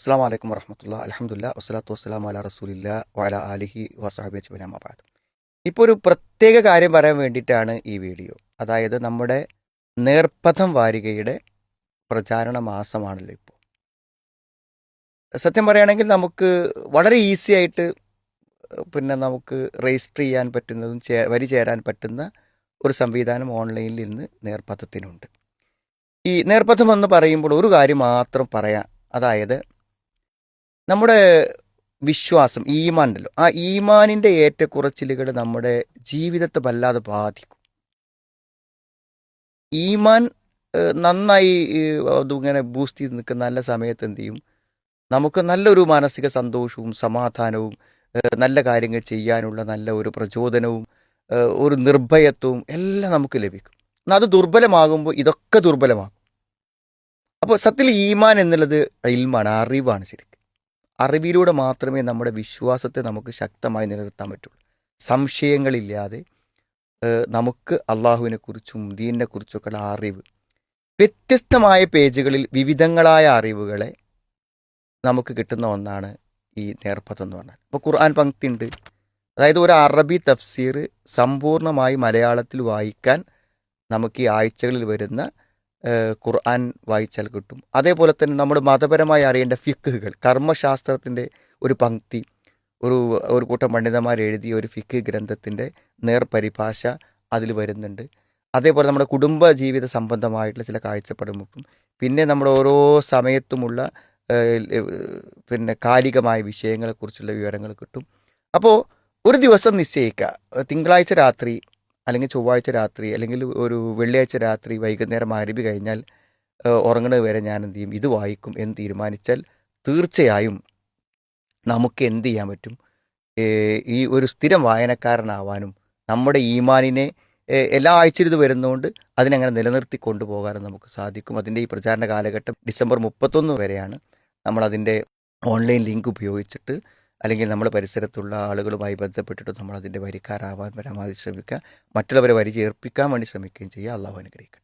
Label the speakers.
Speaker 1: അസ്സാം വലൈക്കും വർഹമത്തുള്ള അലഹമുല്ല വസ്സലാത്തു വസ്സലാം അല റസൂലില്ല വല അലിഹി വസാബി അജ്ബനാമാബാദ് ഇപ്പോൾ ഒരു പ്രത്യേക കാര്യം പറയാൻ വേണ്ടിയിട്ടാണ് ഈ വീഡിയോ. അതായത് നമ്മുടെ നേർപ്പഥം വാരികയുടെ പ്രചാരണ മാസമാണല്ലോ ഇപ്പോൾ സത്യം പറയുകയാണെങ്കിൽ നമുക്ക് വളരെ ഈസി ആയിട്ട് പിന്നെ നമുക്ക് രജിസ്റ്റർ ചെയ്യാൻ പറ്റുന്നതും ചേ- വരി ചേരാൻ പറ്റുന്ന ഒരു സംവിധാനം ഓൺലൈനിൽ ഇന്ന് നേർപ്പഥത്തിനുണ്ട് ഈ നേർപ്പഥം എന്ന് പറയുമ്പോൾ ഒരു കാര്യം മാത്രം പറയാം. അതായത് നമ്മുടെ വിശ്വാസം ഈമാൻ ഉണ്ടല്ലോ. ആ ഈമാനിന്റെ ഏറ്റക്കുറച്ചിലുകൾ നമ്മുടെ ജീവിതത്തെ വല്ലാതെ ബാധിക്കും. ഈമാൻ നന്നായി അതിങ്ങനെ ബൂസ്റ്റ് ചെയ്ത് നിൽക്കുന്ന നല്ല സമയത്ത് എന്ത് ചെയ്യും? നമുക്ക് നല്ലൊരു മാനസിക സന്തോഷവും സമാധാനവും നല്ല കാര്യങ്ങൾ ചെയ്യാനുള്ള നല്ല ഒരു പ്രചോദനവും ഒരു നിർഭയത്വവും എല്ലാം നമുക്ക് ലഭിക്കും. എന്നാൽ അത് ദുർബലമാകുമ്പോൾ ഇതൊക്കെ ദുർബലമാകും. അപ്പോൾ സത്യത്തിൽ ഈമാൻ എന്നുള്ളത് ഇൽമാണ് അറിവാണ് ശരിക്കും. അറിവിലൂടെ മാത്രമേ നമ്മുടെ വിശ്വാസത്തെ നമുക്ക് ശക്തമായി നിലനിർത്താൻ പറ്റുള്ളൂ. സംശയങ്ങളില്ലാതെ നമുക്ക് അള്ളാഹുവിനെ കുറിച്ചും ദീനിനെ കുറിച്ചൊക്കെയുള്ള അറിവ് വ്യത്യസ്തമായ പേജുകളിൽ വിവിധങ്ങളായ അറിവുകളെ നമുക്ക് കിട്ടുന്ന ഒന്നാണ് ഈ നേർപ്പഥം എന്ന് പറഞ്ഞാൽ. ഇപ്പോൾ ഖുർആൻ പങ്ക്തി ഉണ്ട് അതായത് ഒരു അറബി തഫ്സീർ സമ്പൂർണമായി മലയാളത്തിൽ വായിക്കാൻ നമുക്ക് ഈ ആഴ്ചകളിൽ വരുന്ന ഖുർആൻ വായിച്ചാൽ കിട്ടും. അതേപോലെ തന്നെ നമ്മുടെ മതപരമായി അറിയേണ്ട ഫിക്കുകൾ കർമ്മശാസ്ത്രത്തിന്റെ ഒരു പങ്ക്തി ഒരു ഒരു കൂട്ടം പണ്ഡിതന്മാർ എഴുതിയ ഒരു ഫിക്ക് ഗ്രന്ഥത്തിന്റെ നേർപരിഭാഷ അതിൽ വരുന്നുണ്ട്. അതേപോലെ നമ്മുടെ കുടുംബ ജീവിത സംബന്ധമായിട്ടുള്ള ചില കാഴ്ചപ്പാടും. പിന്നെ നമ്മുടെ ഓരോ സമയത്തുമുള്ള പിന്നെ കാലികമായ വിഷയങ്ങളെക്കുറിച്ചുള്ള വിവരങ്ങൾ കിട്ടും. അപ്പോൾ ഒരു ദിവസം നിശ്ചയിക്കുക. തിങ്കളാഴ്ച രാത്രി അല്ലെങ്കിൽ ചൊവ്വാഴ്ച രാത്രി അല്ലെങ്കിൽ ഒരു വെള്ളിയാഴ്ച രാത്രി വൈകുന്നേരം ആരംഭി കഴിഞ്ഞാൽ ഉറങ്ങുന്നത് വരെ ഞാൻ എന്ത് ചെയ്യും? ഇത് വായിക്കും. എന്ന് തീരുമാനിച്ചാൽ തീർച്ചയായും നമുക്ക് എന്ത് ചെയ്യാൻ പറ്റും? ഈ ഒരു സ്ഥിരം വായനക്കാരനാവാനും നമ്മുടെ ഈമാനിനെ എല്ലാ ആഴ്ചയിൽ ഇത് വരുന്നതുകൊണ്ട് അതിനങ്ങനെ നിലനിർത്തി കൊണ്ടുപോകാനും നമുക്ക് സാധിക്കും. അതിന്റെ ഈ പ്രചാരണ കാലഘട്ടം ഡിസംബർ മുപ്പത്തൊന്ന് വരെയാണ്. നമ്മളതിന്റെ ഓൺലൈൻ ലിങ്ക് ഉപയോഗിച്ചിട്ട് അല്ലെങ്കിൽ നമ്മുടെ പരിസരത്തുള്ള ആളുകളുമായി ബന്ധപ്പെട്ടിട്ട് നമ്മൾ അതിന്റെ വരിക്കാരാവാൻ പരമാവധി ശ്രമിക്കുക മറ്റുള്ളവരെ വരി ചേർപ്പിക്കാൻ വേണ്ടി ശ്രമിക്കുകയും ചെയ്യുക. അള്ളാഹു അനുഗ്രഹിക്കട്ടെ.